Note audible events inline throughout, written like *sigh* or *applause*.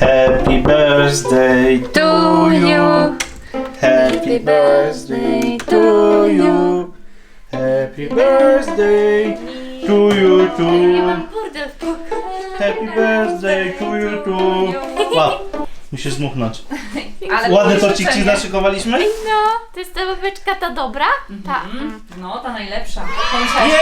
Happy birthday to you. Happy birthday to you. Happy birthday to you too. Kurde, w pokoju. Happy birthday to you too. *laughs* Wow, musisz zmuchnąć. *laughs* Ale Ładny było torcik ci zaszykowaliśmy? No, to jest ta babeczka ta dobra? Ta. Mm, No, ta najlepsza. Jeee!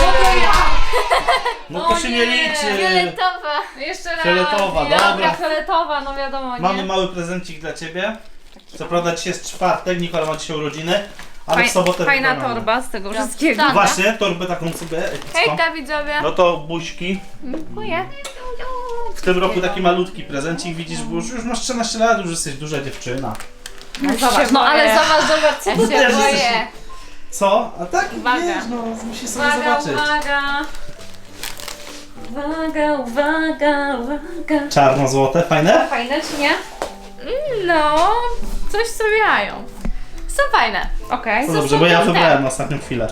no to ja! *laughs* No to O się nie, nie liczy. Fioletowa. Jeszcze raz. Fioletowa, ja dobra. Fioletowa, no wiadomo, nie? Mamy mały prezencik dla ciebie. Co prawda dzisiaj jest czwartek, Nikola ma dzisiaj urodziny, ale Faj- w sobotę Fajna wykonamy. torba z tego wszystkiego. Właśnie, torbę taką sobie epicką. Hejka widzowie. No to buźki. Dziękuję. W tym roku taki malutki prezencik, widzisz, bo już, już masz 13 lat, już jesteś duża dziewczyna. No, zobacz, no ale zobacz, zobacz, co tu się też boję. jesteś- Co? A tak, Uwaga. wiesz, no musisz sobie Uwaga, zobaczyć. uwaga. Uwaga, uwaga, uwaga. Czarno-złote, fajne? Fajne czy nie? No, coś sobie mają. Są fajne. Okej. Co dobrze, bo ja wybrałem na ostatnią chwilę.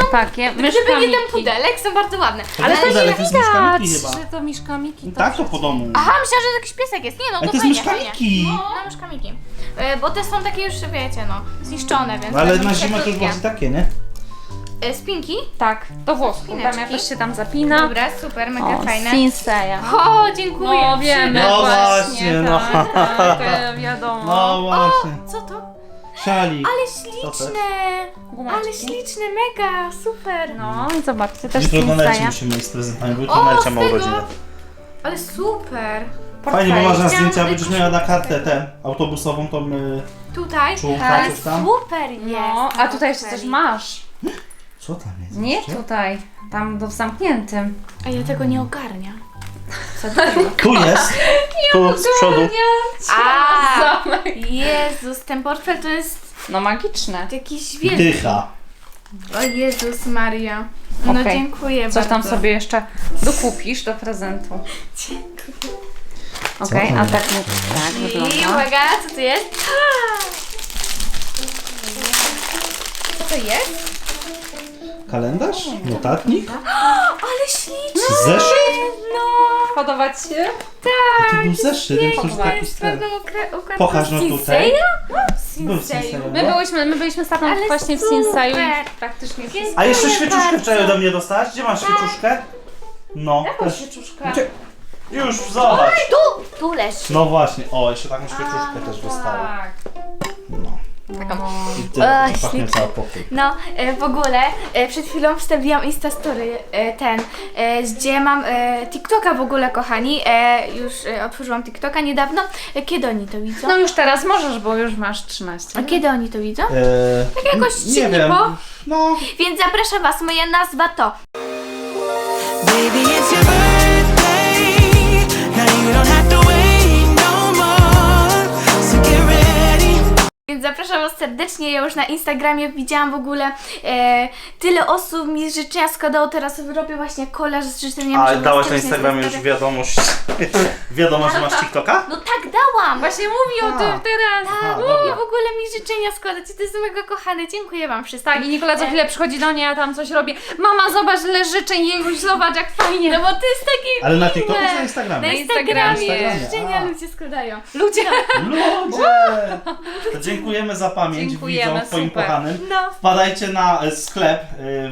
Są takie, Żeby nie ten pudelek, są bardzo ładne. Ale to nie jest mieszkaniki chyba. że to mieszkamiki. Tak, to po domu. Aha, myślałam, że to jakiś piesek jest. Nie no, Ale to to jest fajnie, fajnie. No, mieszkamiki. E, Bo te są takie już, wiecie, no, zniszczone, więc... No, ale będą na zimę to już krótkie. bardziej takie, nie? E, Spinki? Tak, do włosów. Spineczki. Tam jakoś się tam zapina. Dobra, super, mega O, fajne. Sinseya. O, dziękuję. No wiemy No właśnie, właśnie, no. tak, tak, to wiadomo. No właśnie. Co to? Szalik. Ale śliczne! Ale śliczne, mega, super! No i zobaczcie, też Jutro do Sinseya. musimy iść z prezentami, bo jutro O, z ma tego? urodziny. Ale super! Fajnie, bo masz na zdjęcia, będziesz miała na kartę tę autobusową, tą y, Tutaj? czołówkę, Ale coś tam. super jest! No, a tutaj jeszcze coś masz. Co tam jest? Nie jeszcze? tutaj, tam do zamkniętym. A ja tego nie ogarniam. Tu jest. *laughs* Tu z przodu. A, Zamek. Jezus, ten portfel to jest No magiczne. jakiś wielki. Dycha. O Jezus Maria. No Okej. dziękuję Coś tam bardzo. sobie jeszcze dokupisz do prezentu. Dziękuję. Okej, a tak, tak I wygląda. uwaga, co to jest? Co to jest? Kalendarz? Notatnik? *gasps* Ale śliczny! Zeszyt? No, Podobać się? To był zeszyt, jak już to taki Pokaż no tutaj. Sinseya? Był Sinseya. Sinseya. My byliśmy, my byliśmy z tatą Ale właśnie w super. Sinseju i praktycznie wszystko. A jeszcze świeczuszkę wczoraj ode mnie dostałaś? Gdzie masz świeczuszkę? No. też. świeczuszkę? Gdzie? Już, zobacz. Tu, tu leży. No właśnie, o, jeszcze taką świeczuszkę też dostałem. Tak. No. Taką. I tyle, pachnie cały pokój. No, e, w ogóle e, przed chwilą wstawiłam Instastory e, ten, e, gdzie mam e, TikToka w ogóle, kochani. E, już e, otworzyłam TikToka niedawno. E, kiedy oni to widzą? No już teraz możesz, bo już masz 13. A kiedy oni to widzą? Eee, Tak jakoś nie wiem. po. No, Więc zapraszam Was, moja nazwa to Baby, it's your Więc zapraszam Was serdecznie. Ja już na Instagramie widziałam w ogóle e, tyle osób mi życzenia składało. Teraz robię właśnie kolaż z życzeniami. a żeby dałaś na serdecznie Instagramie już wiadomość. Wiadomość, że masz TikToka? No tak dałam! Właśnie mówi o A. tym teraz. Tak, A, i dobra. w ogóle mi życzenia składać. I to jest mega kochane. Dziękuję Wam wszystkim. Tak, i Nikola co chwilę przychodzi do niej, a tam coś robi. Mama, zobacz, ile życzeń jej, zobacz, jak fajnie. No bo to jest takie Ale na miłe. TikToku czy na Na Instagramie? Instagramie. Instagramie. Życzenia A. ludzie składają. *laughs* Ludzie. Ludzie! To dziękujemy za pamięć Dziękujemy, widzom twoim super. kochanym. No. Wpadajcie na e, sklep e,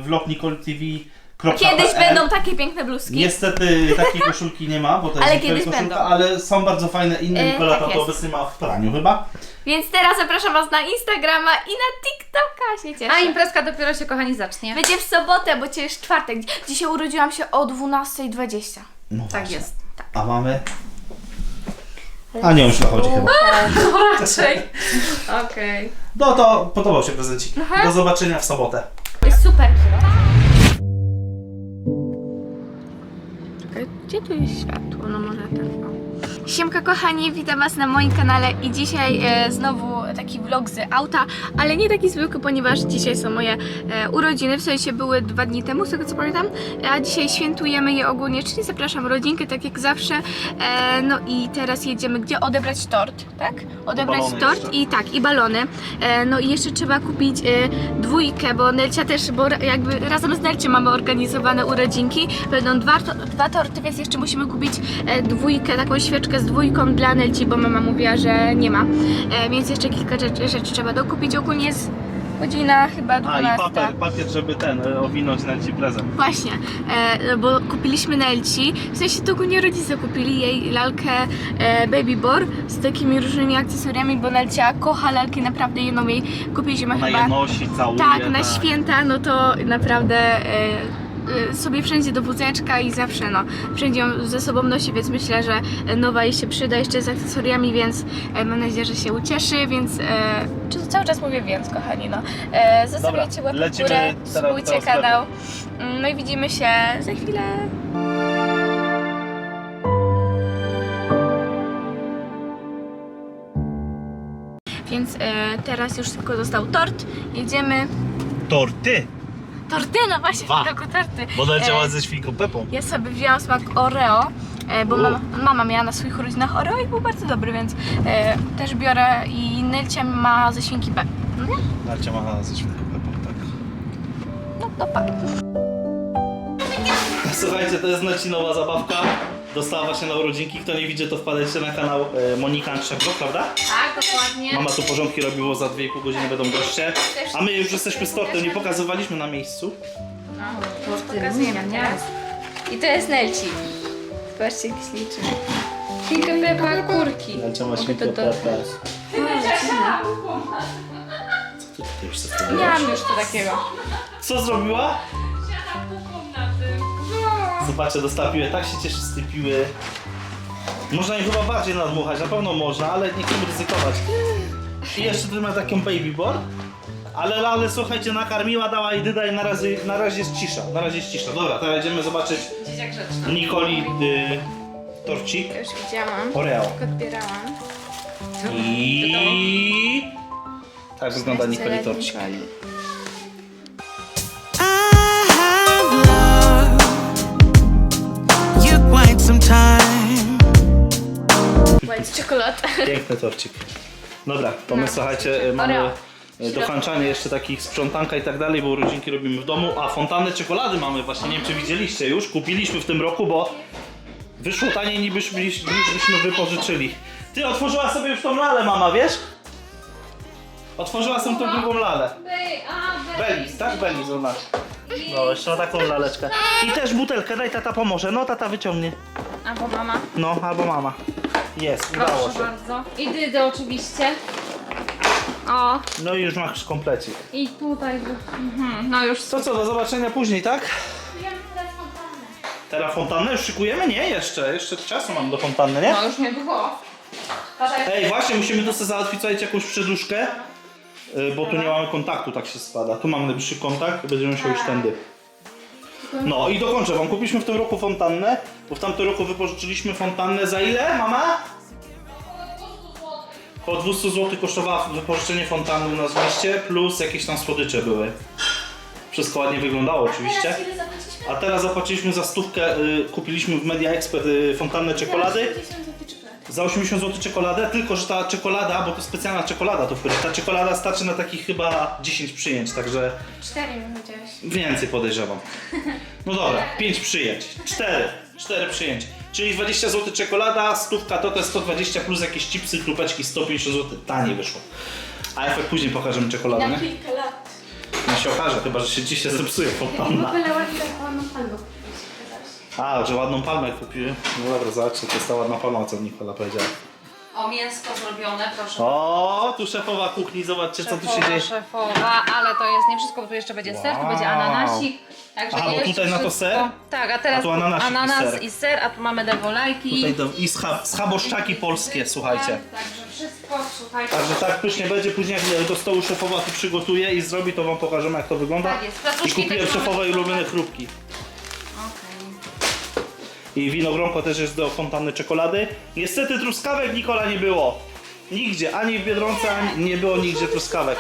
vlognicoltv.pl Kiedyś będą takie piękne bluzki. Niestety takiej koszulki nie ma, bo to jest Ale kiedyś koszulka, będą. ale są bardzo fajne inne. E, Nikola tak to, jest. obecnie ma w praniu chyba. Więc teraz zapraszam Was na Instagrama i na TikToka. Się cieszę. A imprezka dopiero się, kochani, zacznie. Będzie w sobotę, bo dzisiaj jest czwartek. Dzisiaj urodziłam się o 12.20. No Tak właśnie. jest. A mamy? A nie, już chodzi chyba. *laughs* Raczej. Okej. No to podobał się prezencik. Do zobaczenia w sobotę. Jest super. Gdzie tu jest światło? No może ten. o. Siemka kochani, witam was na moim kanale i dzisiaj e, znowu taki vlog z auta, ale nie taki zwykły, ponieważ dzisiaj są moje e, urodziny, w sensie były dwa dni temu, z tego co pamiętam, a dzisiaj świętujemy je ogólnie, czyli zapraszam rodzinkę, tak jak zawsze, e, no i teraz jedziemy gdzie odebrać tort, tak? Odebrać Balony tort jeszcze. i tak, i balony, e, no i jeszcze trzeba kupić e, dwójkę, bo Nelcia też, bo ra- jakby razem z Nelcią mamy organizowane urodzinki, będą dwa, to, dwa torty, więc jeszcze musimy kupić e, dwójkę, taką świeczkę z dwójką dla Nelci, bo mama mówiła, że nie ma, e, więc jeszcze kilka rzeczy, rzeczy trzeba dokupić, ogólnie jest godzina chyba A 12. i papier, papier żeby ten, e, owinąć na ci prezent. Właśnie, e, bo kupiliśmy Nelci, w sensie to ogólnie rodzice kupili jej lalkę e, Baby Bor z takimi różnymi akcesoriami, bo Nelcia kocha lalki, naprawdę jedną jej kupiliśmy Ona chyba. je nosi, całuje. Tak, na święta, no to naprawdę e, sobie wszędzie do wózeczka i zawsze no, wszędzie ją ze sobą nosi, więc myślę, że nowa jej się przyda jeszcze z akcesoriami, więc e, mam nadzieję, że się ucieszy, więc e, czy cały czas mówię więc, kochani, no. E, zostawiajcie łapkę w górę, sklepu. kanał, Mm, no i widzimy się za chwilę. Więc teraz już tylko został tort, jedziemy. Torty! Torty, no właśnie, Dwa. w tylko torty. Bo leciała E, ze świnką Pepą. Ja sobie wzięłam smak Oreo, e, bo U. mama, mama miała na swoich urodzinach Oreo i był bardzo dobry, więc e, też biorę i Nelcia ma ze świnki P. No nie? Narcia ma ze świnką Pepą, tak. No pa. Słuchajcie, to jest Narci nowa zabawka. Dostała właśnie na urodzinki. Kto nie widzi, to wpadajcie na kanał e, Monika Antrzewko, prawda? Tak, dokładnie. Mama tu porządki robiło, za 2,5 godziny będą goście. A my już jesteśmy z tortem, nie pokazywaliśmy na miejscu. Pokazujemy teraz. I to jest Nelci. Zobaczcie, jak śliczy. Świnka Pepa, kurki. Co ty tutaj już zastanawiasz? Miałam już to takiego. Co zrobiła? Zobaczcie, dostała piłę, tak się cieszy z tej piły. Można jej chyba bardziej nadmuchać, na pewno można, ale nie chcemy ryzykować. I jeszcze tu ma taką baby board. Ale, ale słuchajcie, nakarmiła, dała i dyda i na razie, na razie jest cisza. Na razie jest cisza. Dobra, teraz idziemy zobaczyć Dzieciak grzeczny. Nikoli y, torcik. Już widziałam. Oreo. Odbierałam. I... Tak wygląda Nikoli torcik. Some time. White. Piękny torcik. Dobra, to my słuchajcie, y, mamy y, dokończanie jeszcze takich sprzątanka i tak dalej, bo urodzinki robimy w domu, a fontannę czekolady mamy właśnie, nie wiem czy widzieliście już, kupiliśmy w tym roku, bo wyszło taniej niż byśmy, niż byśmy wypożyczyli. Ty otworzyła sobie już tą lalę mama, wiesz? Otworzyła sobie tą drugą lalę. Belis, tak? Belis ona. No, jeszcze taką laleczkę. I też butelkę, daj tata pomoże. No, tata wyciągnie. Albo mama. No, albo mama. Jest, udało Proszę się. bardzo. I dydy oczywiście. O, No i już masz komplecik. i tutaj. Mhm, no już. To co, do zobaczenia później, tak? Teraz fontannę już szykujemy? Nie, jeszcze. Jeszcze czasu mam do fontanny, nie? No już niedługo. Patrzaj. Ej, właśnie, musimy tu sobie załatwić słuchajcie, jakąś przeduszkę, y, bo tu nie mamy kontaktu, tak się składa. Tu mamy najbliższy kontakt, będziemy musiał iść tędy. No i dokończę wam. Kupiliśmy w tym roku fontannę, bo w tamtym roku wypożyczyliśmy fontannę za ile, mama? Około 200 zł kosztowała wypożyczenie fontanny u nas w mieście, plus jakieś tam słodycze były. Wszystko ładnie wyglądało oczywiście. A teraz zapłaciliśmy za stówkę, y, kupiliśmy w Media Expert y, fontannę czekolady. Za 80 zł czekoladę, tylko że ta czekolada, bo to specjalna czekolada to wchodzi, ta czekolada starczy na takich chyba 10 przyjęć, także Cztery powiedziałeś. więcej podejrzewam. No dobra, *laughs* 5 przyjęć, 4, 4 przyjęć. Czyli 20 zł czekolada, stówka to te 120 plus jakieś chipsy, krupeczki 150 zł, taniej wyszło. A efekt później pokażemy czekoladę, nie? kilka lat. No się okaże, chyba że się dzisiaj zepsuje W fontanna. ogóle ładnie tak ładną palmę A, że ładną palmę kupiłem. No dobra, zobaczcie, to jest ta ładna palma, co Nikola powiedziała. O, mięsko zrobione, proszę. O, tu szefowa kuchni, zobaczcie co tu się dzieje. szefowa, ale to jest nie wszystko, bo tu jeszcze będzie ser, tu będzie ananasik. Także Aha, bo tutaj na to wszystko. ser? Tak, a teraz A tu ananasik i ananas ser. i ser, a tu mamy dewolajki. Tutaj do, I scha, schaboszczaki polskie, słuchajcie. Tak, także wszystko, słuchajcie. Także tak pysznie będzie, później jak do stołu szefowa tu przygotuje i zrobi, to wam pokażemy jak to wygląda. Tak jest. I kupiłem też mamy szefowej ulubione chrupki. Okej. I winogronko też jest do fontanny czekolady. Niestety truskawek Nikola nie było. Nigdzie, ani w Biedronce, ani nie było nigdzie truskawek.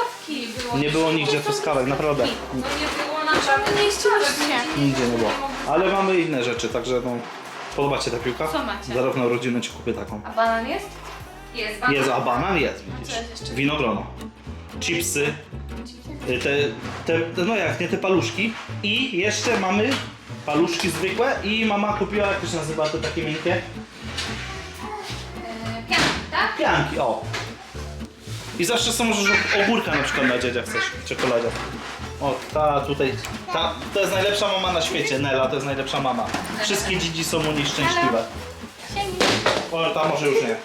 Nie było nigdzie truskawek, naprawdę. No nie było na żadnym Nie chcieliście. Nigdzie nie było. Ale mamy inne rzeczy, także no. Podoba Ci ta piłka? Co macie? Za rok na urodziny Ci kupię taką. A banan jest? Jest banan. Jest, a banan jest, Co widzisz. jest jeszcze? Winogrono. Chipsy. Te, te, te, no jak nie te paluszki. I jeszcze mamy paluszki zwykłe i mama kupiła, jak to się nazywa, te takie miękkie? Pianki, tak? Pianki, o. I zawsze są możesz ogórka na przykład na dziedzia chcesz w czekoladzie. O, ta tutaj, ta, to jest najlepsza mama na świecie, Nela, to jest najlepsza mama. Wszystkie dzidzi są u niej szczęśliwe. Sięgnij. O, ta może już nie.